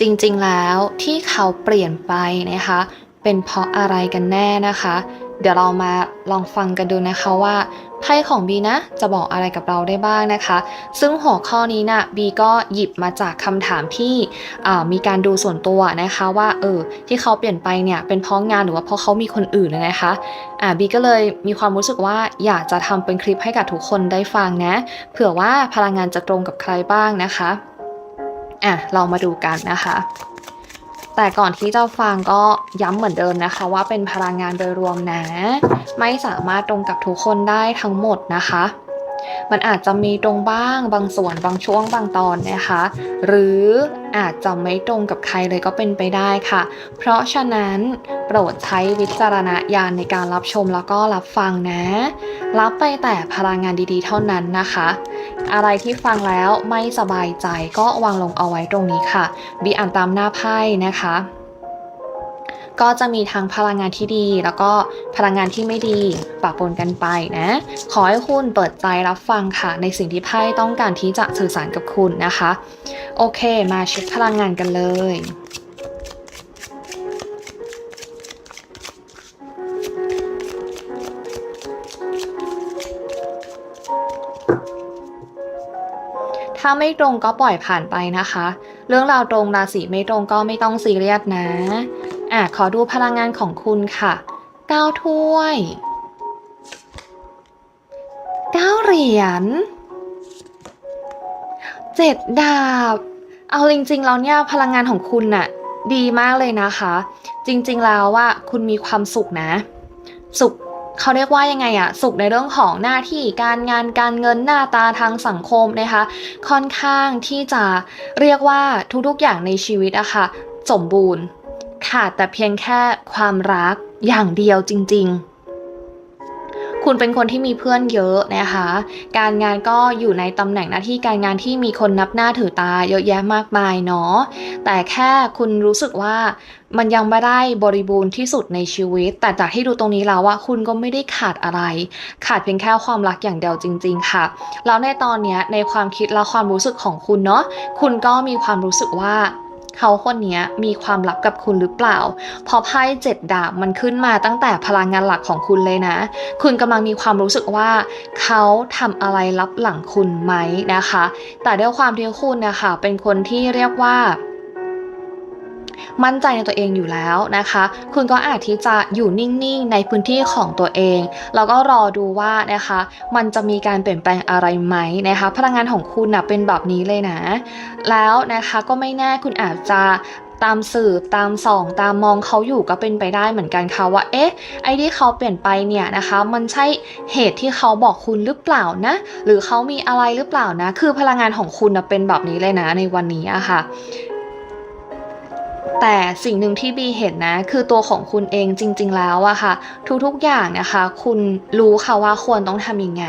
จริงๆแล้วที่เขาเปลี่ยนไปนะคะ เป็นเพราะอะไรกันแน่นะคะ เดี๋ยวเรามาลองฟังกันดูนะคะว่าไพ่ของบีนะจะบอกอะไรกับเราได้บ้างนะคะ ซึ่งหัวข้อนี้นะบีก็หยิบมาจากคำถามที่มีการดูส่วนตัวนะคะว่าเออที่เขาเปลี่ยนไปเนี่ยเป็นเพราะงานหรือว่าเพราะเขามีคนอื่นนะคะอ่าบีก็เลยมีความรู้สึกว่าอยากจะทำเป็นคลิปให้กับทุกคนได้ฟังนะเผื่อว่าพลังงานจะตรงกับใครบ้างนะคะ อะเรามาดูกันนะคะ แต่ก่อนที่จะฟังก็ย้ำเหมือนเดิมนะคะ ว่าเป็นพลังงานโดยรวมนะ ไม่สามารถตรงกับทุกคนได้ทั้งหมดนะคะ มันอาจจะมีตรงบ้างบางส่วนบางช่วงบางตอนนะคะ หรืออาจจะไม่ตรงกับใครเลยก็เป็นไปได้ค่ะ เพราะฉะนั้นโปรดใช้วิจารณญาณในการรับชมแล้วก็รับฟังนะ รับไปแต่พลังงานดีๆ เท่านั้นนะคะ อะไรที่ฟังแล้วไม่สบายใจก็วางลงเอาไว้ตรงนี้ค่ะบีอ่านตามหน้าไพ่นะคะ ก็จะมีทั้งพลังงานที่ดี แล้วก็พลังงานที่ไม่ดีปะปนกันไปนะ ขอให้คุณเปิดใจรับฟังค่ะ ในสิ่งที่ไพ่ต้องการที่จะสื่อสารกับคุณนะคะ โอเค มาเช็คพลังงานกันเลยถ้าไม่ตรงก็ปล่อยผ่านไปนะคะ เรื่องราวตรงราศีไม่ตรงก็ไม่ต้องซีเรียสนะ อะขอดูพลังงานของคุณค่ะเก้าถ้วยเก้าเหรียญเจ็ดดาบ เอาจริงๆแล้วเนี่ยพลังงานของคุณน่ะดีมากเลยนะคะ จริงๆแล้วว่าคุณมีความสุขนะ สุขเขาเรียกว่ายังไงอะสุขในเรื่องของหน้าที่การงานการเงินหน้าตาทางสังคมนะคะ ค่อนข้างที่จะเรียกว่าทุกๆอย่างในชีวิตอะค่ะสมบูรณ์ ขาดแต่เพียงแค่ความรักอย่างเดียวจริง ๆคุณเป็นคนที่มีเพื่อนเยอะนะคะ การงานก็อยู่ในตำแหน่งหน้าที่การงานที่มีคนนับหน้าถือตาเยอะแยะมากมายเนาะ แต่แค่คุณรู้สึกว่ามันยังไม่ได้บริบูรณ์ที่สุดในชีวิต แต่จากที่ดูตรงนี้แล้วว่าคุณก็ไม่ได้ขาดอะไร ขาดเพียงแค่ความรักอย่างเดียวจริง ๆ ค่ะ แล้วในตอนนี้ในความคิดและความรู้สึกของคุณเนาะ คุณก็มีความรู้สึกว่า เขาคนนี้มีความลับกับคุณหรือเปล่า พอไพ่เจ็ดดาบมันขึ้นมาตั้งแต่พลังงานหลักของคุณเลยนะ คุณกำลังมีความรู้สึกว่า เขาทำอะไรลับหลังคุณไหมนะคะ แต่ด้วยความที่คุณนะคะเป็นคนที่เรียกว่า มั่นใจในตัวเองอยู่แล้วนะคะ คุณก็อาจที่จะอยู่นิ่งๆ ในพื้นที่ของตัวเอง แล้วก็รอดูว่านะคะ มันจะมีการเปลี่ยนแปลงอะไรไหมนะคะ พลังงานของคุณนะเป็นแบบนี้เลยนะ แล้วนะคะก็ไม่แน่คุณอาจจะตามสืบตามส่อง ตามมองเขาอยู่ก็เป็นไปได้เหมือนกันค่ะว่า เอ๊ะ ไอ้ที่เขาเปลี่ยนไปเนี่ยนะคะ มันใช่เหตุที่เขาบอกคุณหรือเปล่านะ หรือเขามีอะไรหรือเปล่านะ คือพลังงานของคุณนะเป็นแบบนี้เลยนะในวันนี้อะค่ะ แต่สิ่งหนึ่งที่บีเห็นนะ คือตัวของคุณเองจริง ๆ แล้วอะค่ะ ทุกๆอย่างนะคะ คุณรู้ค่ะว่าควรต้องทำยังไง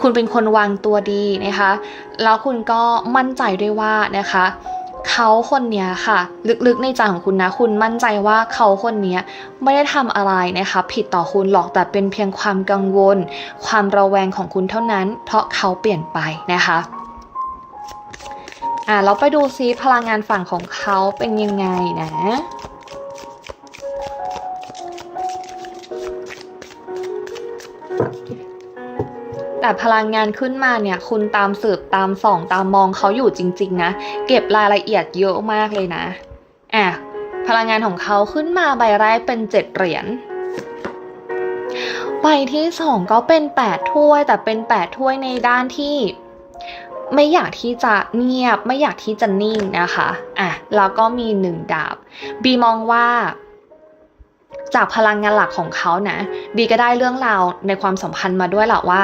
คุณเป็นคนวางตัวดีนะคะ แล้วคุณก็มั่นใจด้วยว่านะคะเขาคนนี้ค่ะ ลึกๆในใจของคุณนะ คุณมั่นใจว่าเขาคนนี้ไม่ได้ทำอะไรนะคะ ผิดต่อคุณหรอกแต่เป็นเพียงความกังวล ความระแวงของคุณเท่านั้น เพราะเขาเปลี่ยนไปนะคะ อะเราไปดูซิพลังงานฝั่งของเขาเป็นยังไงนะแต่พลังงานขึ้นมาเนี่ย คุณตามสืบตามส่อง ตามมองเขาอยู่จริง ๆ นะ เก็บรายละเอียดเยอะมากเลยนะ อะ พลังงานของเขาขึ้นมาใบแรกเป็นเจ็ดเหรียญ ใบที่สองก็เป็นแปดถ้วย แต่เป็นแปดถ้วยในด้านที่ ไม่อยากที่จะเงียบ ไม่อยากที่จะนิ่งนะคะอะแล้วก็มีหนึ่งดาบบีมองว่า จากพลังงานหลักของเขานะบีก็ได้เรื่องราวในความสัมพันธ์มาด้วยแหละว่า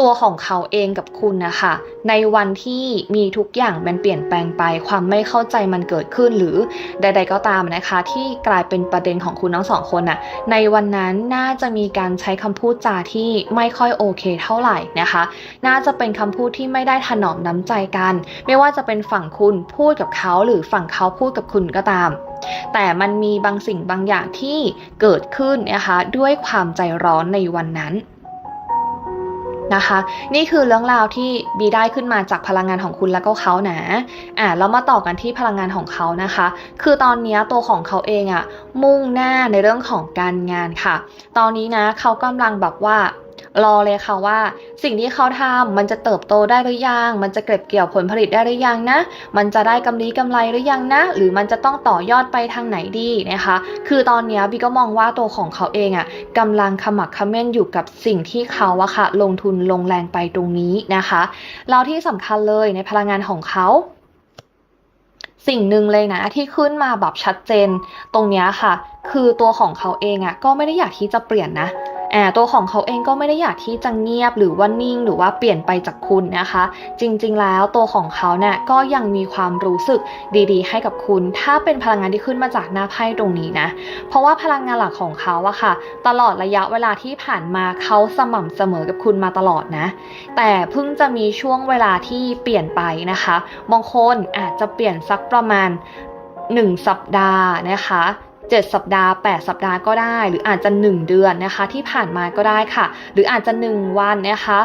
ตัวของเขาเองกับคุณนะคะ ในวันที่มีทุกอย่างมันเปลี่ยนแปลงไป ความไม่เข้าใจมันเกิดขึ้นหรือใด ๆ ก็ตามนะคะ ที่กลายเป็นประเด็นของคุณทั้งสองคนน่ะในวันนั้นน่าจะมีการใช้คำพูดจาที่ไม่ค่อยโอเคเท่าไหร่นะคะ น่าจะเป็นคำพูดที่ไม่ได้ถนอมน้ำใจกัน ไม่ว่าจะเป็นฝั่งคุณพูดกับเขาหรือฝั่งเขาพูดกับคุณก็ตามแต่มันมีบางสิ่งบางอย่างที่เกิดขึ้นนะคะ ด้วยความใจร้อนในวันนั้น นะคะ นี่คือเรื่องราวที่บีได้ขึ้นมาจากพลังงานของคุณแล้วก็เขานะอ่าแล้วมาต่อกันที่พลังงานของเขานะคะ คือตอนนี้ตัวของเขาเองอะมุ่งหน้าในเรื่องของการงานค่ะ ตอนนี้นะเขากำลังแบบว่า รอเลยค่ะว่า สิ่งที่เขาทำมันจะเติบโตได้หรือยัง มันจะเก็บเกี่ยวผลผลิตได้หรือยังนะ มันจะได้กำไรกำไรหรือยังนะ หรือมันจะต้องต่อยอดไปทางไหนดีนะคะ คือตอนนี้บีก็มองว่าตัวของเขาเองอะ่ะกำลังขมักขม้นอยู่กับสิ่งที่เขาอะค่ะ ลงทุนลงแรงไปตรงนี้นะคะแล้วที่สำคัญเลยในพลังงานของเขาสิ่งหนึ่งเลยนะที่ขึ้นมาแบบชัดเจน ตรงนี้ค่ะ คือตัวของเขาเองอะ่ะก็ไม่ได้อยากที่จะเปลี่ยนนะ อ่าตัวของเขาเองก็ไม่ได้อยากที่จะเงียบหรือว่านิ่งหรือว่าเปลี่ยนไปจากคุณนะคะ จริงๆ แล้วตัวของเขาเนี่ยก็ยังมีความรู้สึกดีๆ ให้กับคุณ ถ้าเป็นพลังงานที่ขึ้นมาจากหน้าไพ่ตรงนี้นะ เพราะว่าพลังงานหลักของเขาอะค่ะ ตลอดระยะเวลาที่ผ่านมาเขาสม่ำเสมอกับคุณมาตลอดนะ แต่เพิ่งจะมีช่วงเวลาที่เปลี่ยนไปนะคะบางคนอาจจะเปลี่ยนสักประมาณ 1 สัปดาห์นะคะ 7 สัปดาห์ 8 สัปดาห์ก็ได้ หรืออาจจะ 1 เดือนนะคะ ที่ผ่านมาก็ได้ค่ะ หรืออาจจะ 1 วันนะคะ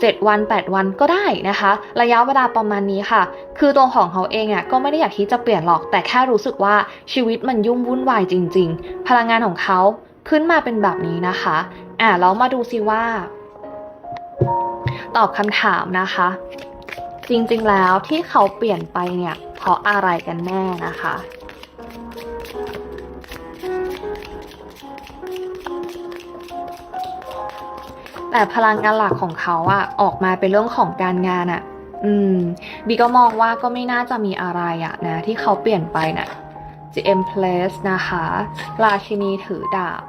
เจ็ดวัน 8 วันก็ได้นะคะ ระยะเวลาประมาณนี้ค่ะ คือตัวของเขาเองอะก็ไม่ได้อยากที่จะเปลี่ยนหรอกแต่แค่รู้สึกว่าชีวิตมันยุ่งวุ่นวายจริง ๆ พลังงานของเขาขึ้นมาเป็นแบบนี้นะคะอะแล้วมาดูซิว่า ตอบคำถามนะคะ จริงๆแล้วที่เขาเปลี่ยนไปเนี่ยเพราะอะไรกันแน่นะคะ แต่พลังงานหลักของเขาอะออกมาเป็นเรื่องของการงานอะอืมบีก็มองว่าก็ไม่น่าจะมีอะไรอะนะ ที่เขาเปลี่ยนไปนะ GM Place นะคะ ราชินีถือดาบ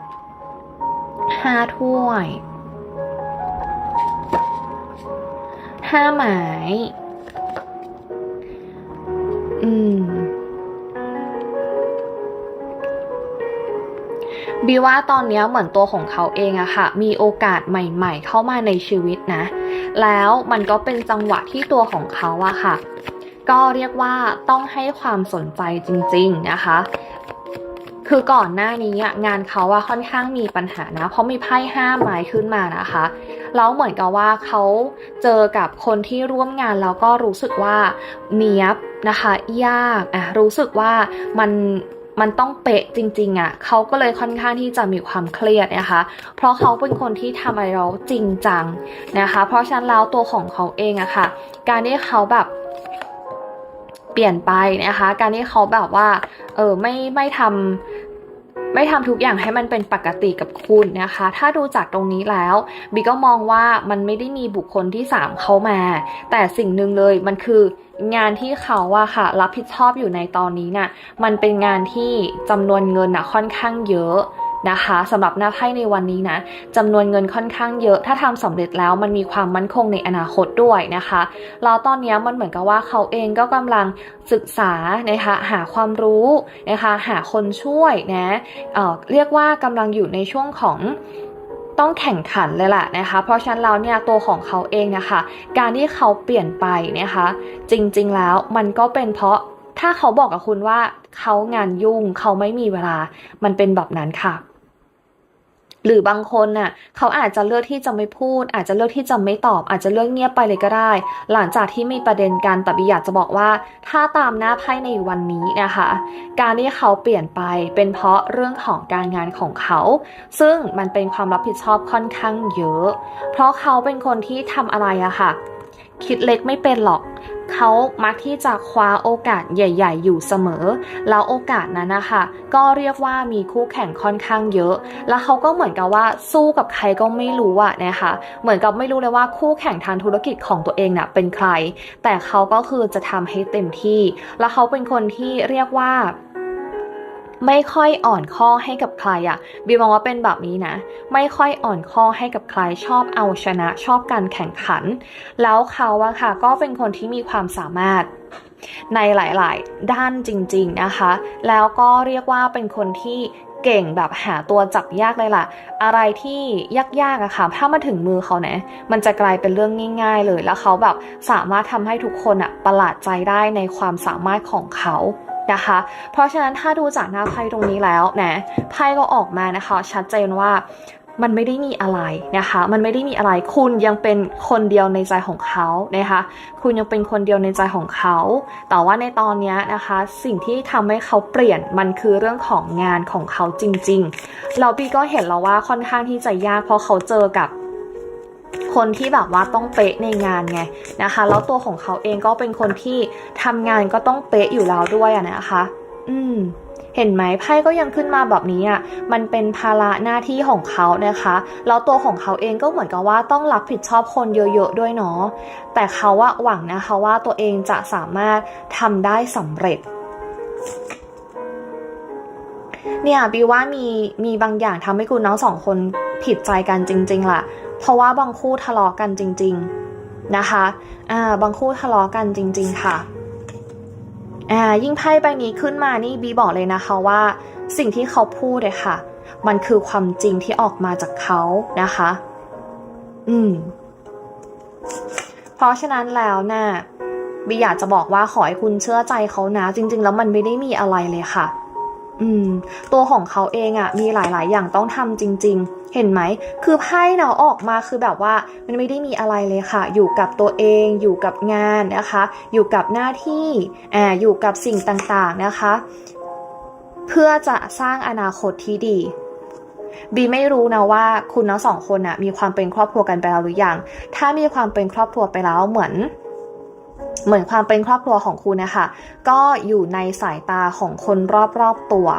ห้าถ้วยห้าหมาย อืม บีว่าตอนนี้เหมือนตัวของเขาเองอะค่ะ มีโอกาสใหม่ ๆ เข้ามาในชีวิตนะ แล้วมันก็เป็นจังหวะที่ตัวของเขาอะค่ะ ก็เรียกว่าต้องให้ความสนใจจริง ๆนะคะ คือก่อนหน้านี้งานเขาอะค่อนข้างมีปัญหานะ เพราะมีไพ่ห้าไม้ขึ้นมานะคะแล้วเหมือนกับว่าเขาเจอกับคนที่ร่วมงานแล้วก็รู้สึกว่าเนียบนะคะ ยากอะรู้สึกว่ามัน มันต้องเป๊ะจริงๆอะ่ะเขาก็เลยค่อนข้างที่จะมีความเครียดนะคะ เพราะเขาเป็นคนที่ทำอะไรเราจริงจังนะคะ เพราะฉะนั้นแล้วตัวของเขาเองอะค่ะ การที่เขาแบบเปลี่ยนไปนะคะ การที่เขาแบบว่า เออไม่ไม่ทำไม่ทำทุกอย่างให้มันเป็นปกติกับคุณนะคะ ถ้าดูจากตรงนี้แล้วบีก็มองว่ามันไม่ได้มีบุคคลที่ 3 เข้ามา แต่สิ่งหนึ่งเลยมันคือ งานที่เขาอะค่ะ รับผิดชอบอยู่ในตอนนี้น่ะมันเป็นงานที่จำนวนเงินอะค่อนข้างเยอะนะคะสำหรับหน้าไพ่ในวันนี้นะจำนวนเงินค่อนข้างเยอะ ถ้าทำสำเร็จแล้วมันมีความมั่นคงในอนาคตด้วยนะคะแล้วตอนนี้มันเหมือนกับว่าเขาเองก็กำลังศึกษานะคะหาความรู้นะคะหาคนช่วยนะเออเรียกว่ากำลังอยู่ในช่วงของ ต้องแข่งขันเลยแหละนะคะ เพราะฉะนั้นแล้วเนี่ยตัวของเขาเองนะคะ การที่เขาเปลี่ยนไปนะคะ จริงๆแล้วมันก็เป็นเพราะถ้าเขาบอกกับคุณว่าเขางานยุ่งเขาไม่มีเวลา มันเป็นแบบนั้นค่ะ หรือบางคนน่ะเขาอาจจะเลือกที่จะไม่พูด อาจจะเลือกที่จะไม่ตอบ อาจจะเลือกเงียบไปเลยก็ได้ หลังจากที่มีประเด็นกันแต่บีอยากจะบอกว่า ถ้าตามหน้าไพ่ในวันนี้นะคะ การที่เขาเปลี่ยนไปเป็นเพราะเรื่องของการงานของเขา ซึ่งมันเป็นความรับผิดชอบค่อนข้างเยอะ เพราะเขาเป็นคนที่ทำอะไรอะค่ะ คิดเล็กไม่เป็นหรอก เขามักที่จะคว้าโอกาสใหญ่ ๆ อยู่เสมอ แล้วโอกาสนั้นนะคะก็เรียกว่ามีคู่แข่งค่อนข้างเยอะ แล้วเขาก็เหมือนกับว่าสู้กับใครก็ไม่รู้อะนะคะเหมือนกับไม่รู้เลยว่าคู่แข่งทางธุรกิจของตัวเองน่ะเป็นใคร แต่เขาก็คือจะทำให้เต็มที่ แล้วเขาเป็นคนที่เรียกว่า ไม่ค่อยอ่อนข้อให้กับใครอะ่ะบีมองว่าเป็นแบบนี้นะ ไม่ค่อยอ่อนข้อให้กับใครชอบเอาชนะชอบการแข่งขัน แล้วเขาอะค่ะก็เป็นคนที่มีความสามารถในหลาย ๆ ด้านจริง ๆ นะคะ แล้วก็เรียกว่าเป็นคนที่เก่งแบบหาตัวจับยากเลยล่ะ อะไรที่ยากๆอะค่ะ ถ้ามาถึงมือเขาเนี่ยมันจะกลายเป็นเรื่องง่าย ๆ เลย แล้วเขาแบบสามารถทำให้ทุกคนอะประหลาดใจได้ในความสามารถของเขา นะคะ เพราะฉะนั้นถ้าดูจากหน้าไพ่ตรงนี้แล้วนะไพ่ก็ออกมานะคะ ชัดเจนว่ามันไม่ได้มีอะไรนะคะ มันไม่ได้มีอะไร คุณยังเป็นคนเดียวในใจของเขานะคะ คุณยังเป็นคนเดียวในใจของเขา แต่ว่าในตอนนี้นะคะ สิ่งที่ทำให้เขาเปลี่ยนมันคือเรื่องของงานของเขาจริง ๆ เราปีก็เห็นแล้วว่าค่อนข้างที่จะยากเพราะเขาเจอกับ คนที่แบบว่าต้องเป๊ะในงานไงนะคะ แล้วตัวของเขาเองก็เป็นคนที่ทำงานก็ต้องเป๊ะอยู่แล้วด้วยอะนะคะ อืมเห็นไหมไพ่ก็ยังขึ้นมาแบบนี้อะ มันเป็นภาระหน้าที่ของเขานะคะ แล้วตัวของเขาเองก็เหมือนกับว่าต้องรับผิดชอบคนเยอะๆด้วยเนาะ แต่เขาว่าหวังนะคะว่าตัวเองจะสามารถทำได้สำเร็จ เนี่ยบีว่ามีมีบางอย่างทำให้คุณน้องสองคนผิดใจกันจริง ๆล่ะ เพราะว่าบางคู่ทะเลาะกันจริง ๆนะคะ อ่า บางคู่ทะเลาะกันจริง ๆ ค่ะ อ่า ยิ่งไพ่ใบนี้ขึ้นมานี่บีบอกเลยนะคะว่า สิ่งที่เขาพูดเลยค่ะ มันคือความจริงที่ออกมาจากเขานะคะ อืม เพราะฉะนั้นแล้วนะ่ะบีอยากจะบอกว่าขอให้คุณเชื่อใจเขานะ จริง ๆ แล้วมันไม่ได้มีอะไรเลยค่ะ อืม ตัวของเขาเองอะ่ะ มีหลาย ๆ อย่างต้องทำจริง ๆ เห็นไหม คือไพ่เนาะออกมาคือแบบว่ามันไม่ได้มีอะไรเลยค่ะ อยู่กับตัวเอง อยู่กับงานนะคะ อยู่กับหน้าที่อ่าอยู่กับสิ่งต่าง ๆ นะคะ เพื่อจะสร้างอนาคตที่ดีบีไม่รู้นะว่าคุณทั้งสองคนน่ะมีความเป็นครอบครัวกันไปแล้วหรือยัง ถ้ามีความเป็นครอบครัวไปแล้วเหมือน เหมือนความเป็นครอบครัวของคุณนะคะ ก็อยู่ในสายตาของคนรอบๆตัว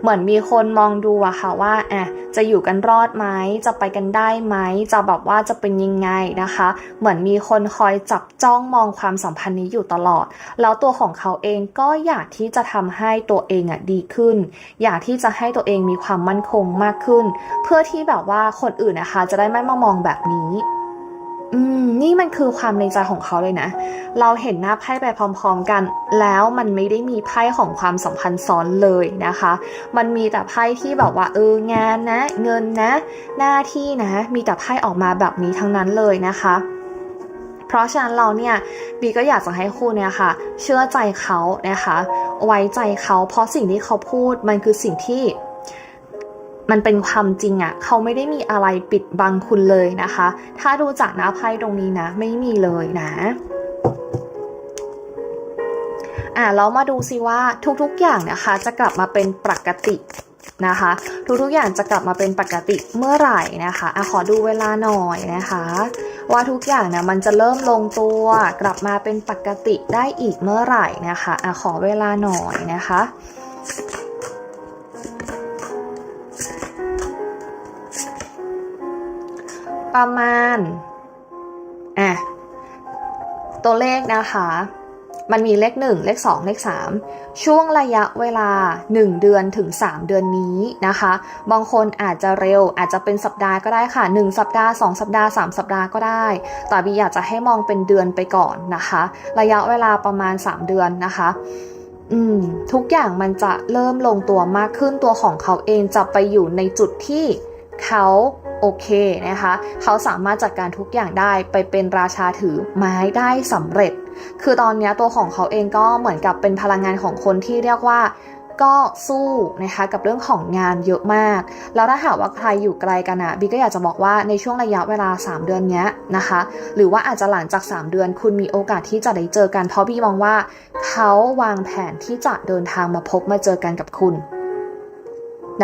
เหมือนมีคนมองดูอะค่ะว่าอะจะอยู่กันรอดไหมจะไปกันได้ไหมจะแบบว่าจะเป็นยังไงนะคะ เหมือนมีคนคอยจับจ้องมองความสัมพันธ์นี้อยู่ตลอด แล้วตัวของเขาเองก็อยากที่จะทำให้ตัวเองอะดีขึ้น อยากที่จะให้ตัวเองมีความมั่นคงมากขึ้น เพื่อที่แบบว่าคนอื่นนะคะ จะได้ไม่มามองแบบนี้ อืม นี่มันคือความในใจของเขาเลยนะ เราเห็นหน้าไพ่ไปพร้อม ๆ กัน แล้วมันไม่ได้มีไพ่ของความสัมพันธ์ซ้อนเลยนะคะ มันมีแต่ไพ่ที่แบบว่าเอองานนะ เงินนะ หน้าที่นะ มีแต่ไพ่ออกมาแบบนี้ทั้งนั้นเลยนะคะเพราะฉะนั้นเราเนี่ยบีก็อยากจะให้คุณเนี่ยค่ะ เชื่อใจเขานะคะ ไว้ใจเขาเพราะสิ่งที่เขาพูดมันคือสิ่งที่ มันเป็นความจริงอะ่ะ เขาไม่ได้มีอะไรปิดบังคุณเลยนะคะ ถ้าดูจากหน้าไพ่ตรงนี้นะ ไม่มีเลยนะอ่าเรามาดูซิว่าทุกๆอย่างนะคะ จะกลับมาเป็นปกตินะคะ ทุกๆอย่างจะกลับมาเป็นปกติเมื่อไหร่นะคะอะขอดูเวลาหน่อยนะคะ ว่าทุกอย่างเนี่ยมันจะเริ่มลงตัวกลับมาเป็นปกติได้อีกเมื่อไหร่นะคะอะขอเวลาหน่อยนะคะ ประมาณอะตัวเลขนะคะ มันมีเลข 1 เลข 2 เลข 3 ช่วงระยะเวลา 1 เดือนถึง 3 เดือนนี้นะคะ บางคนอาจจะเร็วอาจจะเป็นสัปดาห์ก็ได้ค่ะ 1 สัปดาห์ 2 สัปดาห์ 3 สัปดาห์ก็ได้ แต่บีอยากจะให้มองเป็นเดือนไปก่อนนะคะ ระยะเวลาประมาณ 3 เดือนนะคะอืมทุกอย่างมันจะเริ่มลงตัวมากขึ้นตัวของเขาเองจะไปอยู่ในจุดที่เขา โอเคนะคะ เขาสามารถจัดการทุกอย่างได้ไปเป็นราชาถือไม้ได้สำเร็จ คือตอนนี้ตัวของเขาเองก็เหมือนกับเป็นพลังงานของคนที่เรียกว่าก็สู้นะคะกับเรื่องของงานเยอะมาก แล้วถ้าหากว่าใครอยู่ไกลกันอะบีก็อยากจะบอกว่าในช่วงระยะเวลา 3 เดือนนี้นะคะ หรือว่าอาจจะหลังจาก 3 เดือน คุณมีโอกาสที่จะได้เจอกันเพราะบีมองว่า เขาวางแผนที่จะเดินทางมาพบมาเจอกันกับคุณ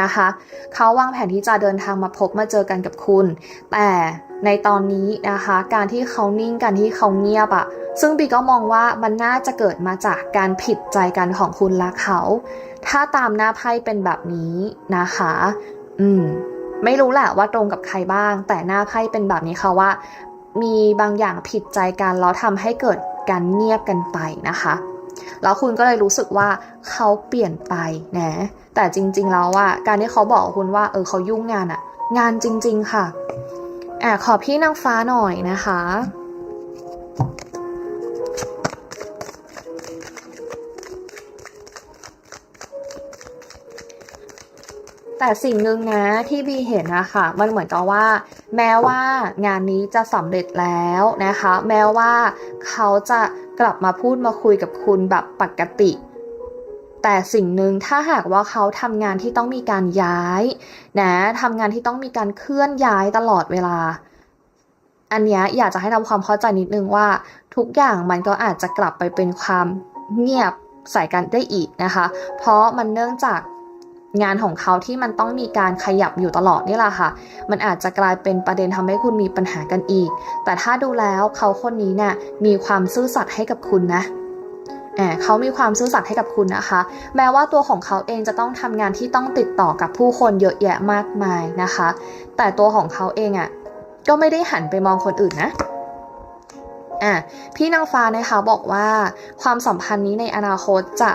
นะคะเขาวางแผนที่จะเดินทางมาพบมาเจอกันกับคุณ แต่ในตอนนี้นะคะ การที่เขานิ่งการที่เขาเงียบอะซึ่งบีก็มองว่ามันน่าจะเกิดมาจากการผิดใจกันของคุณและเขา ถ้าตามหน้าไพ่เป็นแบบนี้นะคะ อืม ไม่รู้แหละว่าตรงกับใครบ้าง แต่หน้าไพ่เป็นแบบนี้ค่ะว่า มีบางอย่างผิดใจกันแล้วทำให้เกิดการเงียบกันไปนะคะ แล้วคุณก็เลยรู้สึกว่าเขาเปลี่ยนไปนะ แต่จริง ๆ แล้วว่าการที่เขาบอกคุณว่าเออเขายุ่งงานอะงานจริง ๆ ค่ะแอบขอพี่นางฟ้าหน่อยนะคะแต่สิ่งหนึ่งนะที่บีเห็นนะคะมันเหมือนกับว่า แม้ว่างานนี้จะสำเร็จแล้วนะคะ แม้ว่าเขาจะ กลับมาพูดมาคุยกับคุณแบบปกติ แต่สิ่งหนึ่งถ้าหากว่าเขาทำงานที่ต้องมีการย้ายนะทำงานที่ต้องมีการเคลื่อนย้ายตลอดเวลา อันนี้อยากจะให้ทำความเข้าใจนิดนึงว่า ทุกอย่างมันก็อาจจะกลับไปเป็นความเงียบใส่กันได้อีกนะคะ เพราะมันเนื่องจาก งานของเขาที่มันต้องมีการขยับอยู่ตลอดนี่แหละค่ะ มันอาจจะกลายเป็นประเด็นทำให้คุณมีปัญหากันอีก แต่ถ้าดูแล้วเขาคนนี้เนี่ยมีความซื่อสัตย์ให้กับคุณนะเขามีความซื่อสัตย์ให้กับคุณนะคะ แม้ว่าตัวของเขาเองจะต้องทำงานที่ต้องติดต่อกับผู้คนเยอะแยะมากมายนะคะ แต่ตัวของเขาเองอะ่ะก็ไม่ได้หันไปมองคนอื่นนะอะพี่นางฟ้านะคะบอกว่าความสัมพันธ์นี้ในอนาคตจะ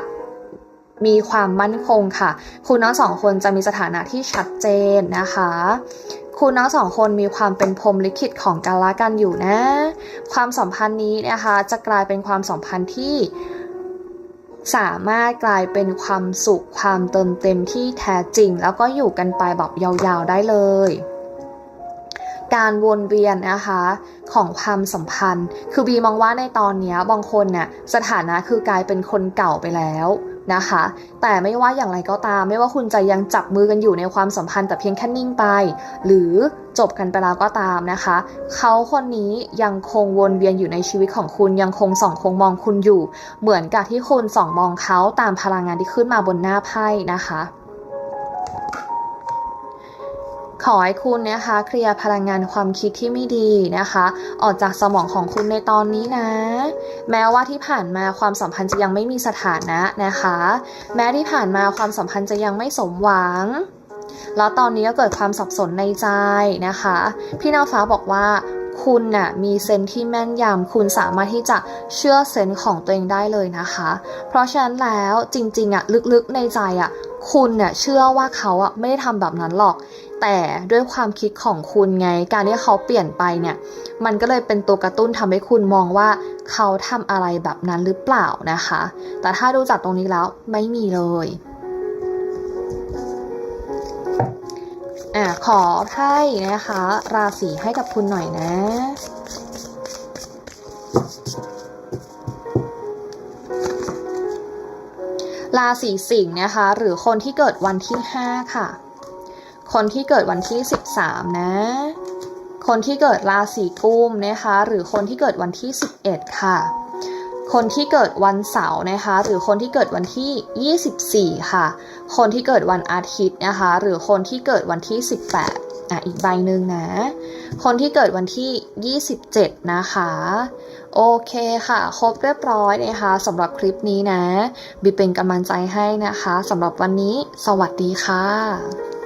มีความมั่นคงค่ะ คุณน้องสองคนจะมีสถานะที่ชัดเจนนะคะ คุณน้องสองคนมีความเป็นพรมลิขิตของกันและกันอยู่นะ ความสัมพันธ์นี้นะคะจะกลายเป็นความสัมพันธ์ที่สามารถกลายเป็นความสุขความเติมเต็มที่แท้จริง แล้วก็อยู่กันไปแบบยาวๆได้เลย การวนเวียนนะคะของความสัมพันธ์ คือบีมองว่าในตอนนี้บางคนน่ะสถานะคือกลายเป็นคนเก่าไปแล้ว นะคะ แต่ไม่ว่าอย่างไรก็ตาม ไม่ว่าคุณจะยังจับมือกันอยู่ในความสัมพันธ์แต่เพียงแค่นิ่งไป หรือจบกันไปแล้วก็ตามนะคะ เขาคนนี้ยังคงวนเวียนอยู่ในชีวิตของคุณยังคงส่องคงมองคุณอยู่ เหมือนกับที่คุณส่องมองเขาตามพลังงานที่ขึ้นมาบนหน้าไพ่นะคะ ขอให้คุณนะคะเคลียร์พลังงานความคิดที่ไม่ดีนะคะ ออกจากสมองของคุณในตอนนี้นะ แม้ว่าที่ผ่านมาความสัมพันธ์จะยังไม่มีสถานะนะคะ แม้ที่ผ่านมาความสัมพันธ์จะยังไม่สมหวัง แล้วตอนนี้ก็เกิดความสับสนในใจนะคะ พี่นางฟ้าบอกว่า คุณน่ะมีเซนที่แม่นยำคุณสามารถที่จะเชื่อเซนของตัวเองได้เลยนะคะ เพราะฉะนั้นแล้วจริงๆอะลึกๆในใจอะคุณน่ะเชื่อว่าเขาอะไม่ได้ทำแบบนั้นหรอก แต่ด้วยความคิดของคุณไง การที่เขาเปลี่ยนไปเนี่ย มันก็เลยเป็นตัวกระตุ้นทำให้คุณมองว่าเขาทำอะไรแบบนั้นหรือเปล่านะคะ แต่ถ้าดูจากตรงนี้แล้วไม่มีเลย อะขอไพ่นะคะ ราศีให้กับคุณหน่อยนะ ราศีสิงห์นะคะ หรือคนที่เกิดวันที่ 5 ค่ะ คนที่เกิดวันที่ 13 นะ คนที่เกิดราศีกุมนะคะ หรือคนที่เกิดวันที่ 11 ค่ะ คนที่เกิดวันเสาร์นะคะ หรือคนที่เกิดวันที่ 24 ค่ะ คนที่เกิดวันอาทิตย์นะคะ หรือคนที่เกิดวันที่ 18 อะ อีกใบหนึ่งนะ คนที่เกิดวันที่ 27 นะคะ โอเคค่ะ ครบเรียบร้อยนะคะสำหรับคลิปนี้นะบิเป็นกำลังใจให้นะคะสำหรับวันนี้ สวัสดีค่ะ